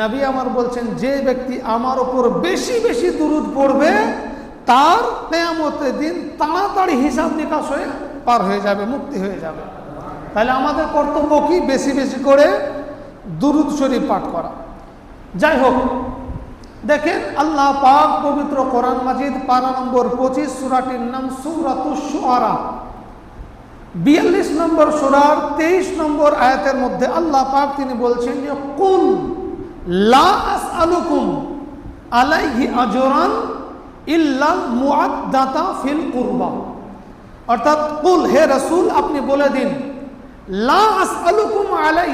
নবী আমার বলছেন, যে ব্যক্তি আমার ওপর বেশি বেশি দুরুদ পড়বে, তার কেয়ামতের দিন তাড়াতাড়ি হিসাব নিকাশ হয়ে পার হয়ে যাবে, মুক্তি হয়ে যাবে। তাহলে আমাদের কর্তব্য কি? বেশি বেশি করে দুরুদ শরীফ পাঠ করা। যাই হোক, দেখেন আল্লাহ পাক পবিত্র কোরআন মাজিদ, পারা নম্বর পঁচিশ, সুরাটির নাম সুরাতুসারা বিয়াল্লিশ নম্বর সুরার তেইশ নম্বর আয়াতের মধ্যে আল্লাহ পাক তিনি বলছেন যে কুল কুরবা। অর্থাৎ, কুল, হে রাসূল, আপনি বলে দিন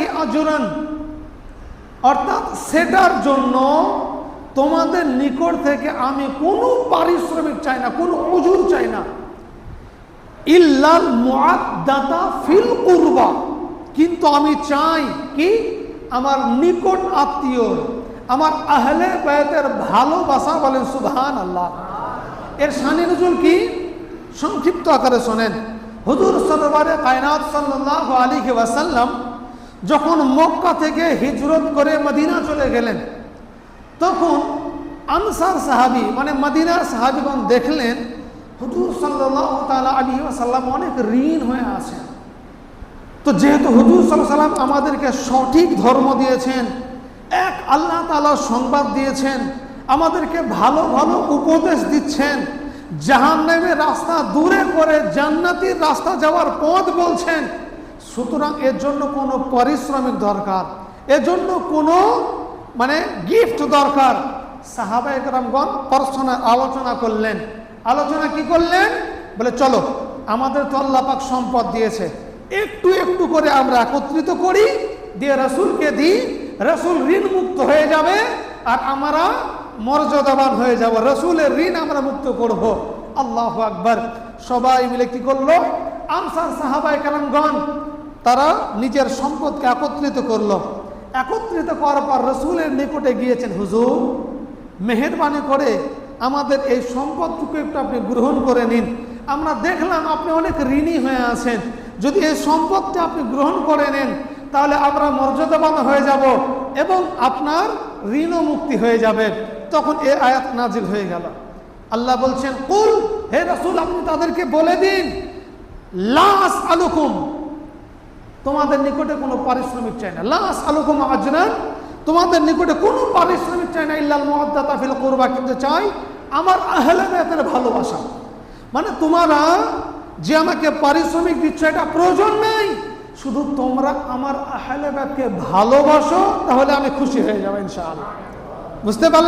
আজরান। অর্থাৎ, সেটার জন্য তোমাদের নিকট থেকে আমি কোনো পারিশ্রমিক চাই না, কোনো অজুর চাই না। ইল্লাল মুআদ্দাতা ফিল কুরবা। কিন্তু আমি চাই কি? আমার নিকট আত্মীয়, আমার আহলে বায়তের ভালোবাসা বলেন সুবহান আল্লাহ এর শানি নজুল কি? সংক্ষিপ্ত আকারে শোনেন। হুজুর সরবারে কায়নাত সাল্লাল্লাহু আলী ওয়াসাল্লাম যখন মক্কা থেকে হিজরত করে মদিনা চলে গেলেন, তখন আনসার সাহাবি মানে মদিনার সাহাবিগণ দেখলেন, হুজুর সাল্লাহ তালা আলী সাল্লাম অনেক ঋণ হয়ে আছেন। তো যেহেতু হুজুর সাল্লাম আমাদেরকে সঠিক ধর্ম দিয়েছেন, এক আল্লাহ তালা সংবাদ দিয়েছেন, আমাদেরকে ভালো ভালো উপদেশ দিচ্ছেন, জাহান্নামের রাস্তা দূরে করে জান্নাতির রাস্তা যাওয়ার পথ বলছেন, সুতরাং এর জন্য কোনো পারিশ্রমিক দরকার এজন্য কোনো মানে গিফট দরকার। সাহাবা একরামগণ পরশনার আলোচনা করলেন। আলোচনা কি করলেন? বলে, চলো, আমাদের তো আল্লাহ পাক সম্পদ দিয়েছে। একটু একটু করে আমরা একত্রিত করি, দিয়ে রসুলকে দিই, রসুল ঋণ মুক্ত হয়ে যাবে আর আমরা মর্যাদাবান হয়ে যাব। রসুলের ঋণ আমরা মুক্ত করব। আল্লাহ আকবর। সবাই মিলে কি করল? আনসার সাহাবাই কালামগণ তারা নিজের সম্পদকে একত্রিত করল। একত্রিত করার পর রসুলের নিকটে গিয়েছেন, হুজুর, মেহরবানি করে আমাদের এই সম্পদটুকু একটু আপনি গ্রহণ করে নিন। আমরা দেখলাম আপনি অনেক ঋণী হয়ে আছেন। যদি এই সম্পদটা আপনি গ্রহণ করে নেন, তাহলে আমরা মর্যাদাবান হয়ে যাব এবং আপনার ঋণও মুক্তি হয়ে যাবে। তখন এ আয়াত নাজিল হয়ে গেল। আল্লাহ বলছেন, কুল, হে রসুল, আপনি তাদেরকে বলে দিন লাস আলুকুম তোমাদের নিকটে কোনো পারিশ্রমিক চাই না। লাস আলুকুম আজরান, তোমাদের নিকটে কোনো পারিশ্রমিক চাই না, ইল্লাল মহাদ্দাতা ফিল করবা, কিন্তু চাই আমার আহলে ভালোবাসা। মানে তোমরা যে আমাকে পারিশ্রমিক দিচ্ছ, এটা প্রয়োজন নেই। শুধু তোমরা আমার আহলে ভালোবাসো, তাহলে আমি খুশি হয়ে যাব ইনশাআল্লাহ। বুঝতে পারলে?